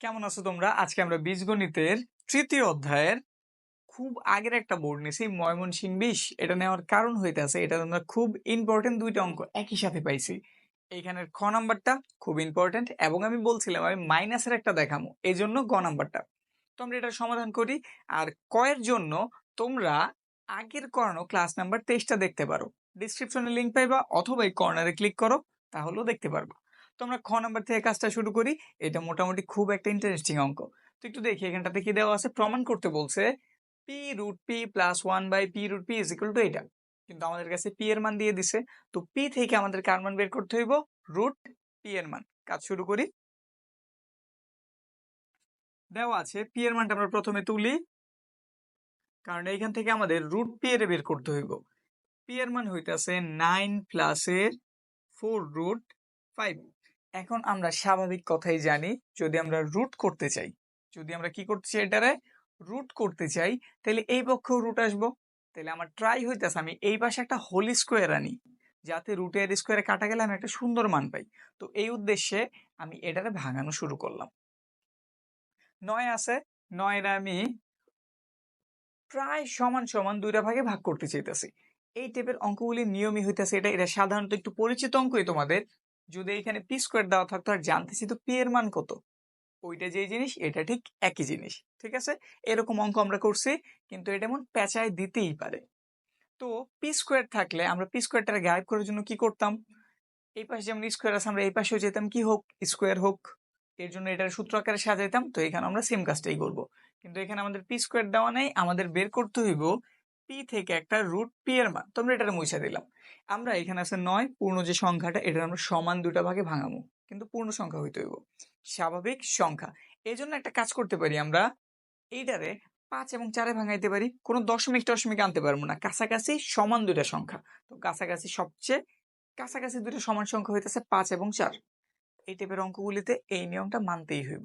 কেমন আছো তোমরা? আজকে আমরা বীজগণিতের তৃতীয় অধ্যায়ের খুব আগের একটা বোর্ড নিয়েছি ময়মনসিং বিশ এটা নেওয়ার কারণ হইতেছে এটা আমরা খুব ইম্পর্টেন্ট দুইটা অঙ্ক একই সাথে পাইছি। এইখানের খ নাম্বারটা খুব ইম্পর্টেন্ট এবং আমি বলছিলাম আমি মাইনাসের একটা দেখামো এই জন্য গ নাম্বারটা। তো আমরা এটার সমাধান করি, আর কয়ের জন্য তোমরা আগের করানো ক্লাস নাম্বার তেইশটা দেখতে পারো। ডিসক্রিপশনে লিঙ্ক পাইবা, অথবা এই কর্নারে ক্লিক করো, তাহলেও দেখতে পারবা। তো আমরা খ নাম্বার থেকে কাজটা শুরু করি। এটা মোটামুটি খুব একটা ইন্টারেস্টিং অঙ্ক। তো একটু দেখি, এখানটাতে কি দেওয়া আছে? প্রমাণ করতে বলছে P root P plus one by P root P is equal to এটা কিন্তু আমাদের কাছে পি এর মান দিয়ে দিছে। তো পি থেকে আমাদের কার মান বের করতে হইব? রুট পি এর মান। কাজ শুরু করি। দেওয়া আছে পি এর মানটা আমরা প্রথমে তুলি। কারণ এইখান থেকে আমাদের রুট পি এর বের করতে হইব। পি এর মান হইতাছে নাইন প্লাসের ফোর রুট ফাইভ এখন আমরা স্বাভাবিক কথাই জানি, যদি আমরা রুট করতে চাই, যদি আমরা কি করতে চাই এটারে? রুট করতে চাই তাহলে এই পক্ষেও রুট আসব। তাহলে আমার ট্রাই হইতেছে আমি এই পাশে একটা হোল স্কোয়ার আনি, যাতে রুটের স্কোয়ারে কাটা গেলে আমি একটা সুন্দর মান পাই। তো এই উদ্দেশ্যে আমি এটারে ভাঙানো শুরু করলাম। নয় আছে নয়টা আমি প্রায় সমান সমান দুইটা ভাগে ভাগ করতে চাইতেছি। এই টাইপের অঙ্কগুলি নিয়মই হইতেছে এটা এটা সাধারণত একটু পরিচিত অঙ্কই তোমাদের যদি এখানে পি স্কোয়ার দেওয়া থাকতো, আর জানতেছি তো পি এর মান কত। ওইটা যে জিনিস, এটা ঠিক একই জিনিস, ঠিক আছে? এরকম অঙ্ক আমরা করছি, কিন্তু এটা এমন পেঁচায় দিতেই পারে। তো পি স্কোয়ার থাকলে আমরা পি স্কোয়ারটা গায়েব করার জন্য কি করতাম? এই পাশে যেমন স্কোয়ার আছে, আমরা এই পাশেও যেতাম, কি হোক স্কোয়ার হোক, এর জন্য এটার সূত্র আকারে সাজাইতাম, তো এখানে আমরা সেম কাজটাই করব। কিন্তু এখানে আমাদের পি স্কোয়ার দেওয়া নেই, আমাদের বের করতে হইব পি থেকে একটা রুট পি এর মান, তো আমরা এটা মুছে দিলাম। আমরা এখানে আছে নয়, পূর্ণ যে সংখ্যাটা এটা আমরা সমান দুটা ভাগে ভাঙামু কিন্তু পূর্ণ সংখ্যা হইতে হইব। স্বাভাবিক সংখ্যা। এই জন্য একটা কাজ করতে পারি আমরা, এইটারে পাঁচ এবং চারে ভাঙাইতে পারি, কোনো দশমিক টশমিক আনতে পারব না, কাছাকাছি সমান দুটা সংখ্যা। তো কাছাকাছি সবচেয়ে, কাছাকাছি দুটো সমান সংখ্যা হইতেছে পাঁচ এবং চার। এই টাইপের অঙ্কগুলিতে এই নিয়মটা মানতেই হইব।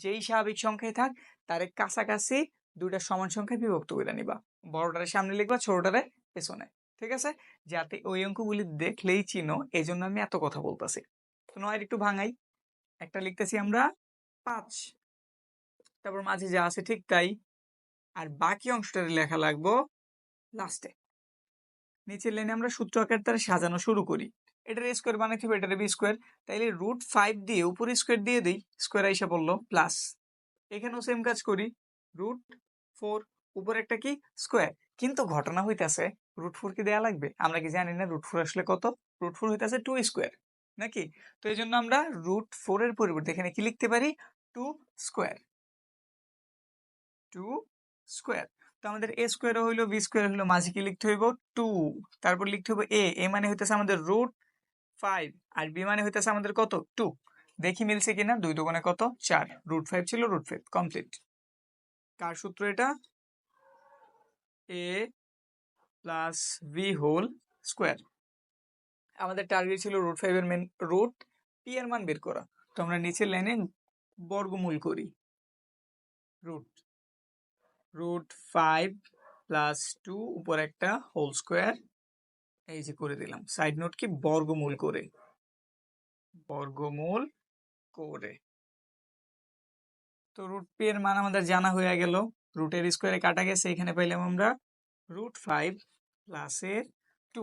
যেই স্বাভাবিক সংখ্যায় থাক, তারে কাছাকাছি দুইটা সমান সংখ্যায় বিভক্ত করে নিবা। বড়টারে সামনে লিখবা, ছোটটারে পেছনে, ঠিক আছে? যাতে ওই অঙ্কগুলি দেখলেই চিনো এই জন্য আমি এত কথা বলতেছি। তো নয় একটু ভাঙাই। একটা লিখতেছি আমরা পাঁচ। তারপর মাঝে যা আছে ঠিক তাই। আর বাকি অংশটা লেখা লাগবো লাস্টে। নিচের লাইনে আমরা সূত্র আকার দ্বারা সাজানো শুরু করি। এটার স্কোয়ার বানাইতে হবে, এটার বি স্কোয়ার তাইলে রুট ফাইভ দিয়ে উপরে স্কোয়ার দিয়ে দিই। স্কোয়ার আইসা বলল প্লাস এখানেও সেম কাজ করি। রুট ফোর উপরে একটা কি? স্কোয়ার। কিন্তু ঘটনা হইতেছে, রুট ফোর কি দেওয়া লাগবে? আমরা কি জানি না, রুট ফোর আসলে কত? রুট ফোর হইতেছে টু স্কোয়ার, নাকি? তো এই জন্য আমরা রুট ফোর এর পরিবর্তে এখানে কি লিখতে পারি? Two square. Two square. তো আমাদের এ স্কোয়ার হইল, বি স্কোয়ার হইল, মাঝে কি লিখতে হইব? টু। তারপর লিখতে হবে এ। এ মানে হইতেছে আমাদের রুট ফাইভ, আর বি মানে হইতেছে আমাদের কত? টু। দেখি মিলছে কিনা? দুই দোকানে কত? চার। রুট ফাইভ ছিল রুট ফাইভ, কমপ্লিট। কার সূত্র এটা? A plus B whole square আমাদের টার্গেট ছিল রুট ফাইভের মেন রুট পি এর মান বের করা। তো আমরা নিচের লাইনে বর্গমূল করি। Root root five plus two উপর একটা হোল স্কোয়ার এই যে করে দিলাম। সাইড নোট কি? বর্গমূল করে। বর্গমূল করে। তো রুট পি এর মান আমাদের জানা হয়ে গেল। রুটের স্কোয়ারে কাটা গেছে, এখানে পাইলাম আমরা রুট ফাইভ প্লাসের টু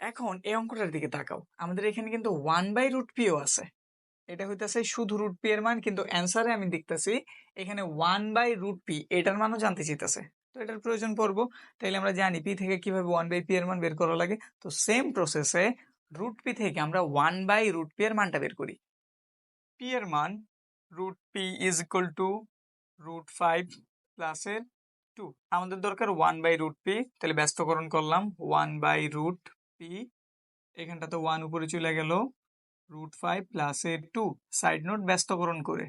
এখন এই অঙ্কটার দিকে তাকাও। আমাদের এখানে কিন্তু ওয়ান বাই রুট পিও আছে। এটা হইতেছে শুধু রুট পি এর মান, কিন্তু অ্যান্সারে আমি দেখতেছি এখানে ওয়ান বাই রুট পি এটার মানও জানতে চাইতেছে। তো এটার প্রয়োজন পড়ব। তাইলে আমরা জানি পি থেকে কীভাবে ওয়ান বাই পি এর মান বের করা লাগে। তো সেম প্রসেসে রুট পি থেকে আমরা ওয়ান বাই রুট পি এর মানটা বের করি। পি এর মান root P is equal to root five প্লাসের টু আমাদের দরকার ওয়ান বাই রুট পি তাহলে ব্যস্তকরণ করলাম ওয়ান বাই রুট পি এখানটাতে ওয়ান উপরে চলে গেল রুট ফাইভ প্লাসের টু সাইড নোট ব্যস্তকরণ করে।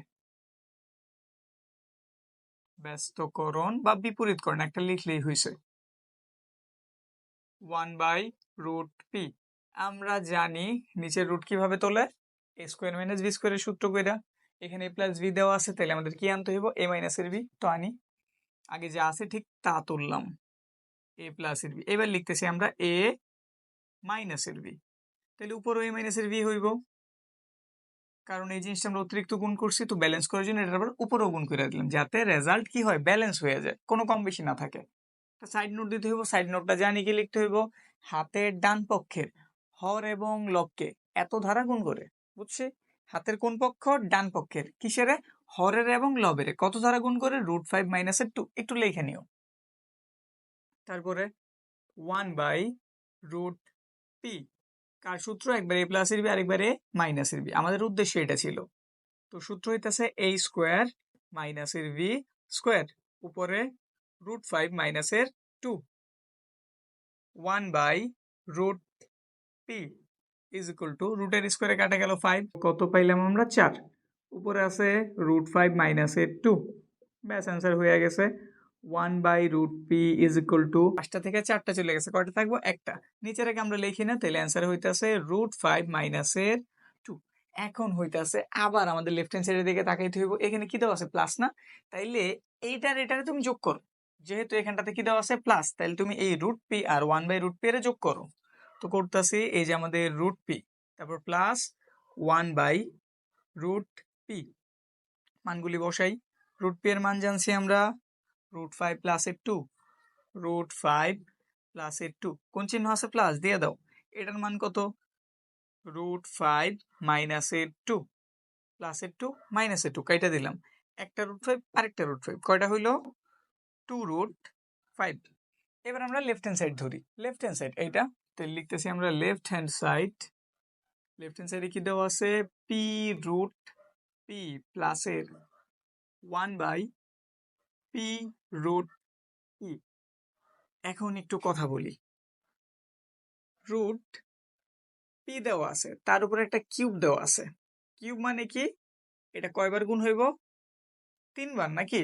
ব্যস্তকরণ বা বিপরীতকরণ, একটা লিখলেই হয়েছে। ওয়ান বাই রুট পি আমরা জানি নিচের রুট কীভাবে তোলে? এ স্কোয়ার মাইনাস বি স্কোয়ারের সূত্র কইরা। এখানে এ প্লাস বি দেওয়া আছে তাহলে আমাদের কি আনতে হইব? এ মাইনাসের বি তো আনি, আগে যা আছে ঠিক তা তুললাম। এ প্লাসের বি এবার লিখতেছি আমরা এ মাইনাসের বি তাহলে উপরও এ মাইনাসের বি হইব। কারণ এই জিনিসটা আমরা অতিরিক্ত গুণ করছি, তো ব্যালেন্স করার জন্য এটা আবার উপরেও গুণ করে দিলাম, যাতে রেজাল্ট কি হয়? ব্যালেন্স হয়ে যায়, কোনো কম বেশি না থাকে। সাইড নোট দিতে হইব সাইড নোটটা জানি কি লিখতে হইব? হাতের ডান পক্ষের, হর এবং লবকে এত ধারা গুণ করে, বুঝছি? হাতের কোন পক্ষ, ডান পক্ষের। কিসের হরের এবং লবের কত ধারা গুণ করে রুট ফাইভ মাইনাসের টু একটু লিখে নিও। তারপরে ওয়ান বাই রুট পি কার সূত্র? একবার এ প্লাসের বি আরেকবার এ মাইনাসের বি আমাদের উদ্দেশ্য এটা ছিল। তো সূত্র হইতেছে এ স্কোয়ার মাইনাসের ভি স্কোয়ার উপরে রুট ফাইভ মাইনাসের two one by root P is equal to রুটের স্কোয়ারে কাটা গেল ফাইভ কত পাইলাম আমরা চার। উপরে আছে রুট ফাইভ মাইনাসের টু ব্যাস অ্যান্সার হয়ে গেছে। One by root P is equal to পাঁচটা থেকে চারটা চলে গেছে। কয়টা থাকব? একটা। নিচের আগে আমরা লিখি না, তাহলে অ্যান্সার হইতেছে রুট ফাইভ মাইনাসের টু এখন হইতাছে আবার আমাদের লেফট হ্যান্ড সাইডের দিকে তাকাইতে হইব। এখানে কি দেওয়া আছে? প্লাস না? তাইলে এইটার এটারে তুমি যোগ করো। যেহেতু এখানটাতে কি দেওয়া আছে? প্লাস তাহলে তুমি এই রুট পি আর ওয়ান বাই রুট পি এর যোগ করো। তো করতেছি এই যে আমাদের রুট পি তারপর plus one by root P মানগুলি বসাই। রুট পি এর মান জানছি আমরা রুট ফাইভ প্লাসের টু রুট ফাইভ প্লাসের টু কোন চিহ্ন আছে প্লাস দিয়ে দাও। এটার মান কত? রুট ফাইভ মাইনাসের টু প্লাসের টু মাইনাসের টু কয়টা দিলাম। একটা রুট ফাইভ আরেকটা রুট ফাইভ কয়টা হইল? টু রুট ফাইভ এবার আমরা লেফট হ্যান্ড সাইড ধরি। লেফট হ্যান্ড সাইড এইটা তো লিখতেছি আমরা left hand side left hand সাইডে কি দেওয়া আছে? পি রুট পি প্লাসের one by P root P এখন একটু কথা বলি। রুট পি দেওয়া আছে, তার উপরে একটা কিউব দেওয়া আছে। কিউব মানে কি? এটা কয়বার গুণ হইব? তিনবার নাকি?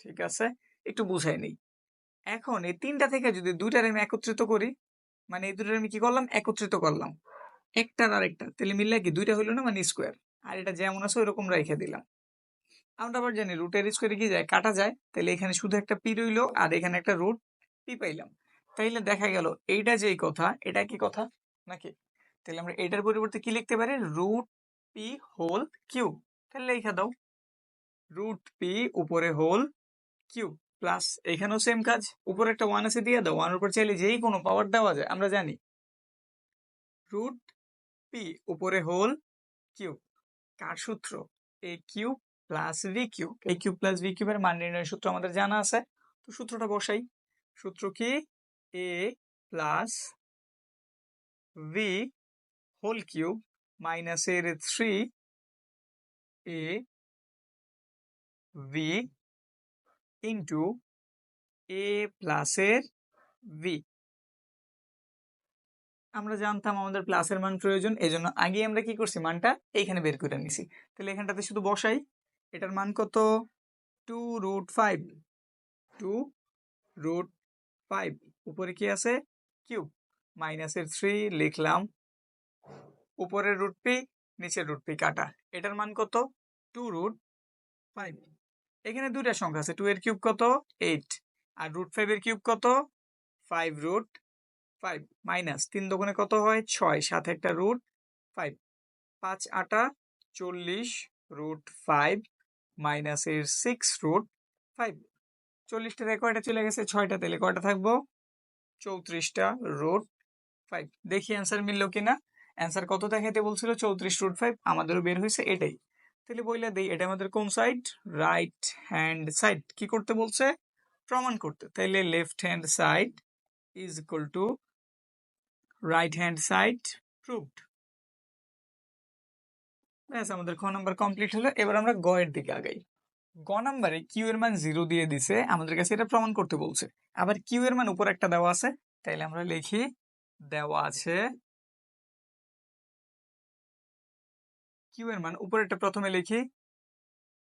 ঠিক আছে, একটু বুঝাই নেই। এখন এই তিনটা থেকে যদি দুইটার আমি একত্রিত করি মানে এই দুটার আমি কি করলাম? একত্রিত করলাম। একটার আর একটা তাহলে মিললে কি? দুইটা হইল না মানে স্কোয়ার আর এটা যেমন আছে, ওইরকম রেখে দিলাম। আমরা আবার জানি রুটের স্কোয়ারে কি যায়? কাটা যায়। তাহলে এখানে শুধু একটা পি রইল আর এখানে একটা রুট পি পাইলাম। তাইলে দেখা গেল, এইটা যেই কথা, এটা কি কথা? নাকি? তাহলে আমরা এটার পরিবর্তে কি লিখতে পারি? রুট পি হোল কিউ তাহলে লেখা দাও। রুট পি উপরে হোল কিউ প্লাস এখানেও সেম কাজ। উপরে একটা ওয়ান আছে, দিয়ে দাও। ওয়ানের উপর চাইলে যেই কোনো পাওয়ার দেওয়া যায়, আমরা জানি। রুট পি উপরে হোল কিউব কার সূত্র? A cube plus B cube A cube plus B কিউবের মান নির্ণয়ের সূত্র আমাদের জানা আছে। তো সূত্রটা বসাই। সূত্র কি? A plus B whole cube মাইনাসের three A B into A প্লাসের ভি আমরা জানতাম আমাদের প্লাসের মান প্রয়োজন এই জন্য আগে আমরা কি করছি? মানটা এইখানে বের করে নিছি। তাহলে এখানটাতে শুধু বসাই, এটার মান কত? Two root five two root five উপরে কি আছে? কিউব মাইনাসের থ্রি লিখলাম, উপরের রুট পি নিচের রুট পি কাটা। এটার মান কত? টু রুট ফাইভ এখানে দুইটা সংখ্যা আছে টু এর কিউব কত? এইট আর রুট ফাইভ এর কিউব কত? ফাইভ রুট ফাইভ মাইনাস তিন দোকানে কত হয়? ছয়। সাথে একটা রুট ফাইভ পাঁচ আটা চল্লিশ রুট ফাইভ মাইনাসের সিক্স রুট ফাইভ চল্লিশটা থেকে কয়টা চলে গেছে? ছয়টা। তেলে কয়টা থাকব? চৌত্রিশটা রুট ফাইভ দেখি অ্যান্সার মিলল কিনা? অ্যান্সার কত দেখাইতে বলছিল? চৌত্রিশ রুট ফাইভ আমাদেরও বের হয়েছে এটাই। তাহলে বইলে দেই, এটা আমাদের কোন সাইড রাইট হ্যান্ড সাইড কি করতে বলছে? প্রমাণ করতে। তাইলে left hand side is equal to right hand side proved ব্যাস, আমাদের খ নাম্বার কমপ্লিট হলো। এবার আমরা গ এর দিকে আগাই। গ নাম্বারে কিউ এর মান জিরো দিয়ে দিছে। আমাদের কাছে এটা প্রমাণ করতে বলছে। আবার কিউ এর মান উপর একটা দেওয়া আছে। তাইলে আমরা লিখি, দেওয়া আছে কিউ এর মান? উপরে একটা প্রথমে লিখি।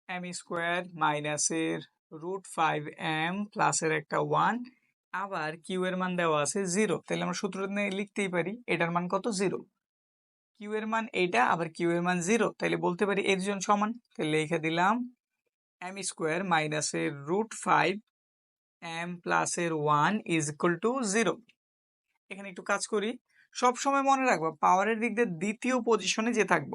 এম স্কোয়ার মাইনাসের রুট ফাইভ এম প্লাসের একটা ওয়ান আবার কিউ এর মান দেওয়া আছে জিরো তাহলে আমরা সূত্র লিখতেই পারি, এটার মান কত? জিরো কিউ এর মান এইটা, আবার কিউ এর মান জিরো তাহলে বলতে পারি এর জন সমান। তাহলে লিখে দিলাম এম স্কোয়ার মাইনাসের রুট ফাইভ এম প্লাসের one is equal to zero এখানে একটু কাজ করি। সব সময় মনে রাখব পাওয়ারের দিক দিয়ে দ্বিতীয় পজিশনে যে থাকব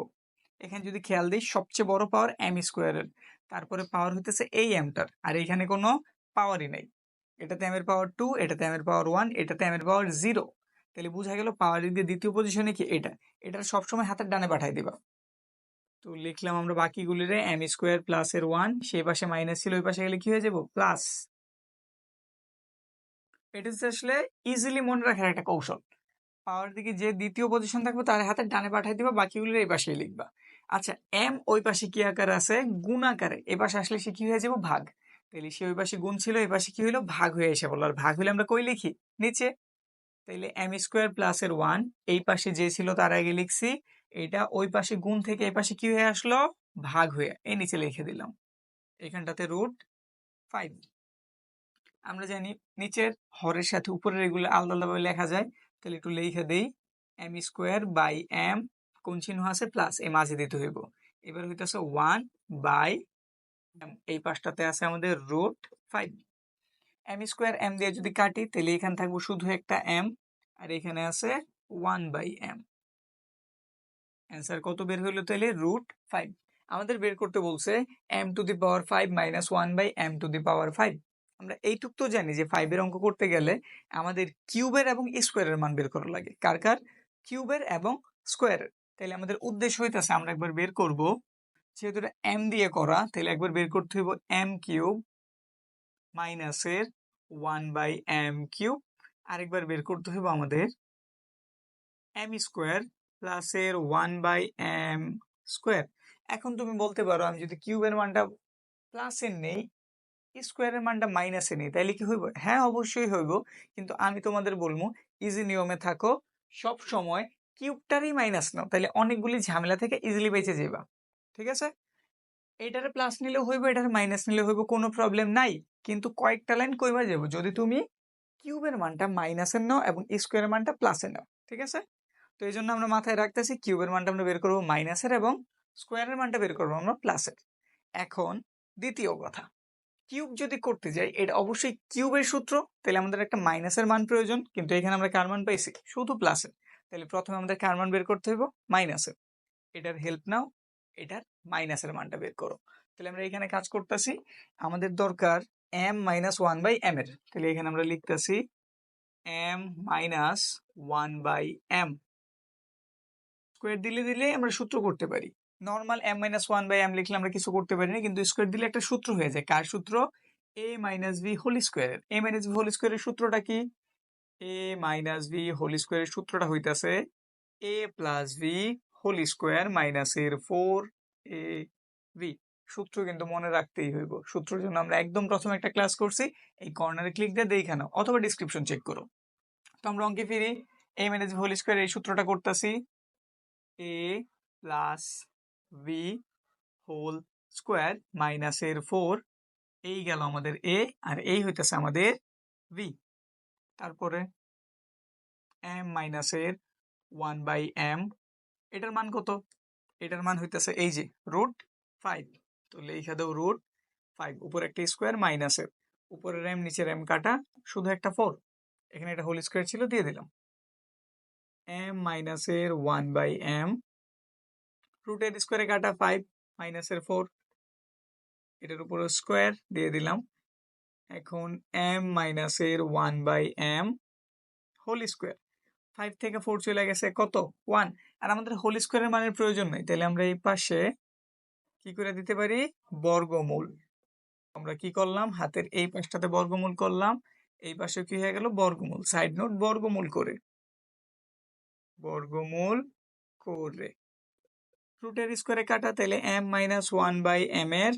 এখানে যদি খেয়াল দিই, সবচেয়ে বড় পাওয়ার এম স্কোয়ারের তারপরে পাওয়ার হইতেছে এই এমটার আর এখানে কোনো পাওয়ারই নাই। এটাতে এম এর পাওয়ার টু এটাতে এম এর পাওয়ার ওয়ান এটাতে এম এর পাওয়ার জিরো তাহলে বোঝা গেল পাওয়ার দিয়ে দ্বিতীয় পজিশনে কি এটা? এটা সবসময় হাতের ডানে পাঠাই দিবা। তো লিখলাম আমরা বাকিগুলিরে এম স্কোয়ার প্লাস এর ওয়ান সেই পাশে মাইনাস ছিল, ওই পাশে গেলে কি হয়ে যাব? প্লাস এটা আসলে ইজিলি মনে রাখার একটা কৌশল। পাওয়ার দিকে যে দ্বিতীয় পজিশন থাকবে, তার হাতে ডানে পাঠাই দিবা, বাকিগুলোর এই পাশেই লিখবা। আচ্ছা এম ওই পাশে কি আকারে আছে? গুণ আকারে। এ পাশে আসলে সে কি হয়ে যাব? ভাগ। তাহলে সে ওই পাশে গুণ ছিল এই পাশে কি হইল? ভাগ হয়ে এসে বলল আর ভাগ হলে আমরা কই লিখি? নিচে। তাইলে এম স্কোয়ার প্লাস এর ওয়ান, এই পাশে যে ছিল তার আগে লিখছি। এটা ওই পাশে গুণ থেকে এই পাশে কি হয়ে আসলো? ভাগ হয়ে, এই নিচে লিখে দিলাম। এখানটাতে রুট ফাইভ আমরা জানি নিচের হরের সাথে উপরের এগুলো আলাদা আলাদাভাবে লেখা যায়। তাহলে একটু লিখে দেই। এম স্কোয়ার বাই এম কোন চিহ্ন আছে? প্লাস এ মাঝে দিতে হইব। এবার হইতেছে ওয়ান বাই এই পাশটাতে আছে আমাদের root five M square M দিয়ে যদি কাটি, তাহলে এখানে থাকব শুধু একটা এম আর এখানে আছে ওয়ান বাই এম অ্যান্সার কত বের হইল তাহলে? রুট ফাইভ আমাদের বের করতে বলছে M to the power five minus one by M to the power five আমরা এইটুক তো জানি যে ফাইভের অঙ্ক করতে গেলে আমাদের কিউবের এবং স্কোয়ারের মান বের করা লাগে। কার কার? কিউবের এবং স্কোয়ারের তাহলে আমাদের উদ্দেশ্য হইতেছে আমরা একবার বের করব। যেহেতু এটা এম দিয়ে করা তাহলে একবার বের করতে হইব এম কিউব মাইনাসের ওয়ান বাই এম কিউব। আরেকবার বের করতে হইব আমাদের এম স্কোয়ার প্লাসের ওয়ান বাই এম স্কোয়ার এখন তুমি বলতে পারো, আমি যদি কিউবের মানটা প্লাসের নেই স্কোয়ারের মানটা মাইনাসে নেই, তাইলে কি হইব? হ্যাঁ অবশ্যই হইব। কিন্তু আমি তোমাদের বলব ইজি নিয়মে থাকো সব সময় কিউবটারই মাইনাস নাও তাহলে অনেকগুলি ঝামেলা থেকে ইজিলি বেঁচে যাবা ঠিক আছে? এটারে প্লাস নিলে হইব, এটার মাইনাস নিলে হইব, কোনো প্রবলেম নাই, কিন্তু কয়েকটা লাইন কইবা যাব যদি তুমি কিউবের মানটা মাইনাসের নাও এবং স্কোয়ারের মানটা প্লাসের নাও, ঠিক আছে? তো এই জন্য আমরা মাথায় রাখতেছি কিউবের মানটা আমরা বের করব মাইনাসের এবং স্কোয়ারের মানটা বের করব আমরা প্লাসের এখন দ্বিতীয় কথা, কিউব যদি করতে যাই, এটা অবশ্যই কিউবের সূত্র তাহলে আমাদের একটা মাইনাসের মান প্রয়োজন, কিন্তু এখানে আমরা কার মান পাইছি? শুধু প্লাসের তাহলে প্রথমে আমাদের কার মান বের করতে হইব? মাইনাসের এটার হেল্প নাও, এটার মাইনাসের মানটা বের করো। তাহলে আমরা এখানে কাজ করতেছি, আমাদের দরকার M minus one by M এর। তাহলে এখানে আমরা লিখতেছি M minus one by M square দিলে দিলে আমরা সূত্র করতে পারি। Normal M minus one by M লিখলে আমরা কিছু করতে পারি না, কিন্তু স্কোয়ার দিলে একটা সূত্র হয়ে যায়। কার সূত্র? এ মাইনাস ভি হোল স্কোয়ারের এ মাইনাস ভি হোল স্কোয়ারের সূত্রটা কি? এ মাইনাস ভি হোল স্কোয়ারের সূত্রটা হইতাছে A plus B whole square মাইনাসের ফোর এ ভি সূত্র কিন্তু মনে রাখতেই হইব। সূত্রের জন্য আমরা একদম প্রথমে একটা ক্লাস করছি, এই কর্নারে ক্লিক দিয়ে দেখে অথবা ডিসক্রিপশন চেক করো। তো আমরা অঙ্কে ফিরি। A minus B whole square এই সূত্রটা করতেছি। A plus B whole square মাইনাসের ফোর এই গেল আমাদের এ আর এই হইতেছে আমাদের ভি তারপরে এম মাইনাসের ওয়ান বাই এম এটার মান কত? এটার মান হইতেছে এই যে রুট ফাইভ তো লেখা দাও রুট ফাইভ উপরে একটা স্কোয়ার মাইনাসের উপরের র্যাম নিচের এম কাটা শুধু একটা ফোর এখানে একটা হোল স্কোয়ার ছিল, দিয়ে দিলাম। এম মাইনাসের ওয়ান বাই এম রুটের স্কোয়ারে কাটা ফাইভ মাইনাসের ফোর এটার উপরে স্কোয়ার দিয়ে দিলাম। এখন এম মাইনাসের one by M whole square five থেকে ফোর চলে গেছে কত? ওয়ান আর আমাদের হোল স্কোয়ারের মানের প্রয়োজন নেই। তাহলে আমরা এই পাশে কি করে দিতে পারি? বর্গমূল। আমরা কি করলাম? হাতের এই পাশটাতে বর্গমূল করলাম। এই পাশে কি হয়ে গেল? বর্গমূল। সাইড নোট বর্গমূল করে। বর্গমূল করে। রুটের স্কোয়ারে কাটা। তাহলে M minus one by M এর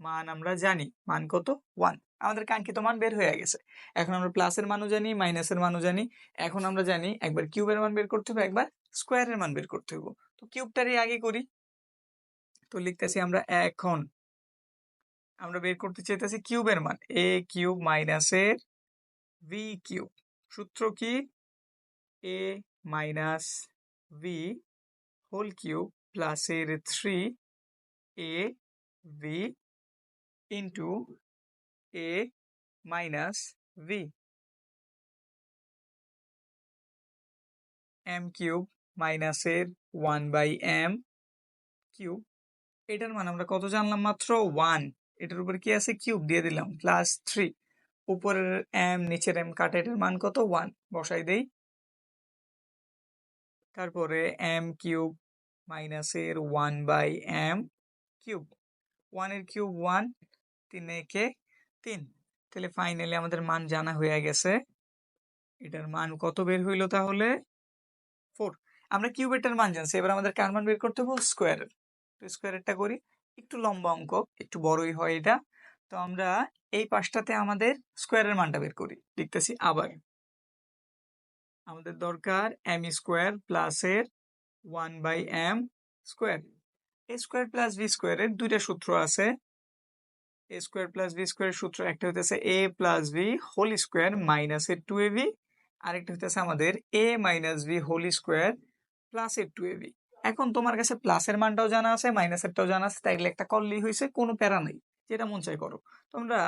মান আমরা জানি। মান কত? ওয়ান আমাদের কাঙ্ক্ষিত মান বের হয়ে গেছে। এখন আমরা প্লাসের মানও জানি মাইনাসের মানও জানি। এখন আমরা জানি একবার কিউবের মান বের করতে হবে, একবার স্কোয়ারের মান বের করতে হবে। তো কিউবটারই আগে করি। তো লিখতেছি আমরা এখন, আমরা বের করতে চাইতেছি কিউবের মান। এ কিউব মাইনাসের ভি কিউব সূত্র কি? A minus B whole cube প্লাসের three A B into A minus B M cube মাইনাসের ওয়ান বাই এম কিউব এটার মান আমরা কত জানলাম মাত্র? ওয়ান এটার উপরে কি আছে? কিউব দিয়ে দিলাম প্লাস থ্রি উপরের এম নিচের এম কাটা এটার মান কত? ওয়ান বসাই দেই। তারপরে এম কিউব মাইনাসের ওয়ান বাই এম কিউব ওয়ানের কিউব ওয়ান তিন একে তিন। তাহলে ফাইনালি আমাদের মান জানা হয়ে গেছে। এটার মান কত বের হইল তাহলে? ফোর আমরা কিউবেটার মান জানছি, এবার আমাদের কার মান বের করতে হবে? স্কোয়ারের তো স্কোয়ারেরটা করি। একটু লম্বা অঙ্ক, একটু বড়ই হয় এটা। তো আমরা এই পাশটাতে আমাদের স্কোয়ারের মানটা বের করি। লিখতেছি আবার। আমাদের দরকার এম স্কোয়ার প্লাসের one by M square A square plus B স্কোয়ারের দুইটা সূত্র আছে। এ স্কোয়ার প্লাস বি স্কোয়ারের সূত্র, একটা হইতেছে A plus B whole square minus এর টু এ বি আরেকটা হইতেছে আমাদের A minus B whole square plus এর টু এ বি এখন তোমার কাছে প্লাসের মানটাও জানা আছে মাইনাসেরটাও জানা আছে তাইলে একটা করলেই হয়েছে কোনো প্যারা নেই, যেটা মন চাই করো। তোমরা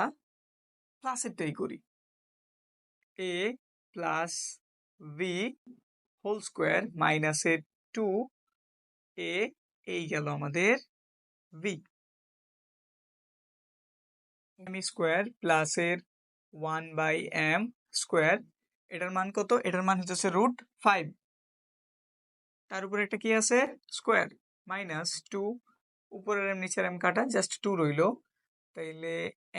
প্লাসেরটাই করি। A plus B whole square minus মাইনাসের টু, এ, এই গেল আমাদের ভি। এম স্কোয়ার প্লাসের ওয়ান বাই এম স্কোয়ার এটার মান কত? এটার মান হচ্ছে রুট ফাইভ তার উপরে একটা কি আছে? স্কোয়ার মাইনাস টু উপরের এম নিচের এম কাটা জাস্ট টু রইল। তাইলে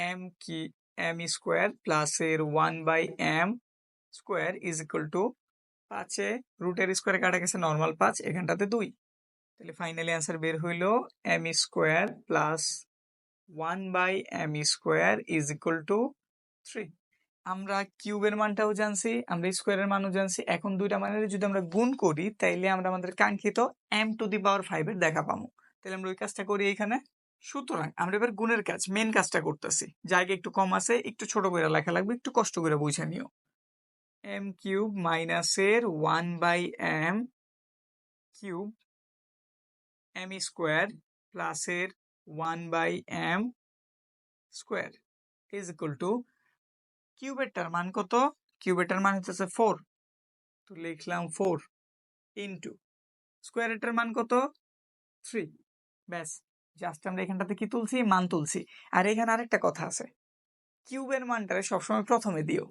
এম কি এম স্কোয়ার প্লাসের one by M square is equal to পাঁচে রুটের স্কোয়ারে কাটা গেছে নর্মাল পাঁচ, এখানটাতে দুই। তাহলে ফাইনালি অ্যান্সার বের হইল M square plus one by M square is equal to three আমরা কিউবের মানটাও জানছি, আমরা স্কোয়ারের মানও জানছি। এখন দুইটা মানের যদি আমরা গুণ করি, তাইলে আমরা আমাদের কাঙ্ক্ষিত এম টু দি পাওয়ার ফাইভের দেখা পাবো। তাহলে আমরা ওই কাজটা করি এখানে। সুতরাং আমরা এবার গুণের কাজ মেন কাজটা করতেছি। জায়গা একটু কম আছে, একটু ছোট করে লেখা লাগবে, একটু কষ্ট করে বুঝে নিও। এম কিউব মাইনাসের one by M cube M square প্লাসের one by M square is equal to কিউবেরটার মান কত? কিউবেরটার মান হচ্ছে ফোর তো লিখলাম ফোর ইন্টু স্কোয়ারেরটার মান কত? থ্রি ব্যাস জাস্ট আমরা এখানটাতে কি তুলছি? মান তুলছি। আর এখানে আরেকটা কথা আছে। কিউবের মানটারে সবসময় প্রথমে দিও।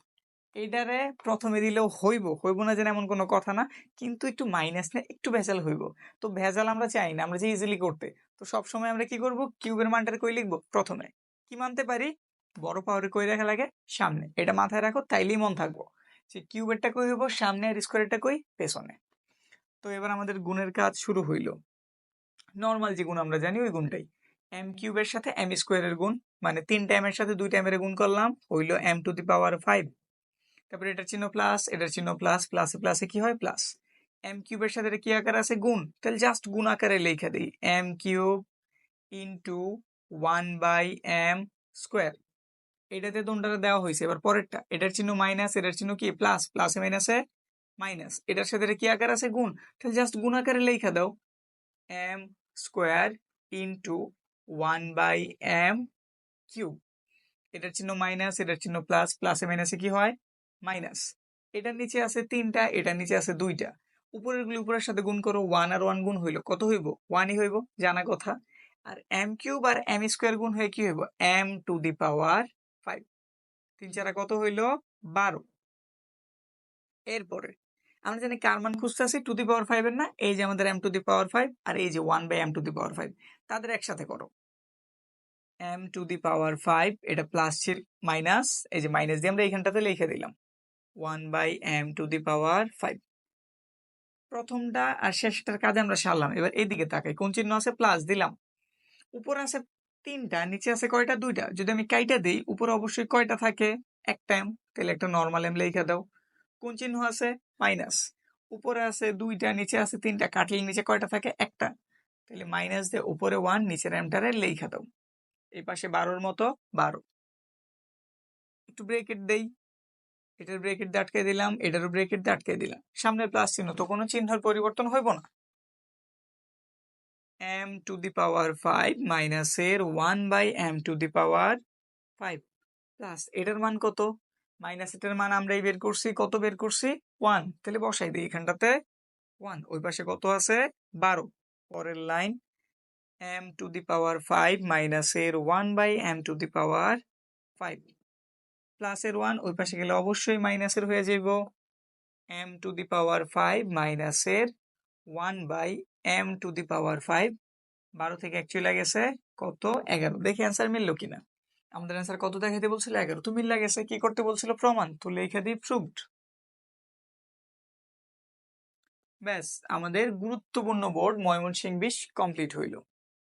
এইটারে প্রথমে দিলেও হইব। হইব না যেন এমন কোনো কথা না। কিন্তু একটু মাইনাস না, একটু ভেজাল হইব। তো ভেজাল আমরা চাই না। আমরা যে ইজিলি করতে। তো সবসময় আমরা কি করব? কিউবের মানটারে কই লিখব? প্রথমে। কি মানতে পারি? বড় পাওয়ারে কই রাখা লাগে? সামনে। এটা মাথায় রাখো, তাইলেই মন থাকব। যে কিউবেরটা কই হইব সামনে আর স্কোয়ারটা কই? পেছনে। তো এবার আমাদের গুণের কাজ শুরু হইল। নর্মাল যে গুণ আমরা জানি, ওই গুণটাই। এম কিউবের সাথে এম স্কোয়ারের গুণ মানে তিনটা এম এর সাথে দুইটা এম এর গুণ করলাম, হইল M to the power five তারপরে এটার চিহ্ন প্লাস এটার চিহ্ন প্লাস প্লাসে প্লাসে কি হয়? প্লাস এম কিউবের সাথে কি আকার আছে? গুণ। তাহলে জাস্ট গুণ আকারে লেখা দিই। M cube into one by M square এটাতে দোনটা দেওয়া হয়েছে। এবার পরেরটা, এটার চিহ্ন মাইনাস এটার চিহ্ন কি? প্লাস প্লাসে মাইনাসে মাইনাস এটার সাথে কি আকার আছে? গুণ। তাহলে জাস্ট গুণ আকারে লেখা দাও। M square into one by M cube এটার চিহ্ন মাইনাস এটার চিহ্ন প্লাস প্লাসে মাইনাসে কি হয়? মাইনাস এটার নিচে আছে তিনটা, এটার নিচে আছে দুইটা। উপরের গুলি উপরের সাথে গুণ করো ওয়ান আর ওয়ান গুণ হইল। কত হইব? ওয়ানই হইব, জানা কথা। আর এম কিউব আর এম স্কোয়ার গুণ হয়ে কি হইব? M to the power five তিন চারা কত হইল? বারো। এরপরে, আমরা জানি কার মান খুঁজতে আছি টু দি পাওয়ার ফাইভ এর না? এই যে আমাদের M to the power five আর এই যে one by M to the power five তাদের একসাথে করো। M to the power five এটা প্লাস ছিল মাইনাস এই যে মাইনাস দিয়ে আমরা এইখানটাতে লিখে দিলাম। One by M to the power five প্রথমটা আর শেষটার কাজে আমরা সারলাম। এবার এইদিকে তাকাই। কোন চিহ্ন আছে? প্লাস দিলাম। উপরে আছে তিনটা, নিচে আছে কয়টা? দুইটা। যদি আমি কাইটা দিই, উপরে অবশ্যই কয়টা থাকে? একটা এম তাহলে একটা নর্মাল এম লেখা দাও। কোন চিহ্ন আছে? মাইনাস উপরে আছে দুইটা, নিচে আছে তিনটা। কাটলে নিচে কয়টা থাকে? একটা। তাহলে মাইনাস দিয়ে উপরে ওয়ান নিচের এমটারে লেখা দাও। এই পাশে বারোর মতো বারো। একটু ব্রেকেট দেই। এটার ব্রেকেট আটকে দিলাম, এটারও ব্রেকেট আটকে দিলাম। সামনে প্লাস চিহ্ন তো কোনো চিহ্নের পরিবর্তন হইব না। M to the power five মাইনাসের one by M to the power five plus এটার মান কত? মাইনাস এটার মান আমরা এই বের করছি, কত বের করছি? ওয়ান তাহলে বসাই দিই এখানটাতে। ওয়ান ওই পাশে কত আছে? বারো। পরের line M to the power five মাইনাসের one by M to the power five প্লাসের ওয়ান, ওই পাশে গেলে অবশ্যই মাইনাসের হয়ে যাইব। M to the power five মাইনাসের one by M to the power five. বারো থেকে অ্যাকচুয়ালি গেছে, কত? এগারো। দেখি অ্যান্সার মিললো কিনা? আমাদের অ্যান্সার কত দেখাইতে বলছিল? এগারো। তো মিল্লা গেছে, কি করতে বলছিল? প্রমাণ। তো লেখা দিই প্রুভড ব্যাস, আমাদের গুরুত্বপূর্ণ বোর্ড ময়মনসিংহ বিশ কমপ্লিট হইল।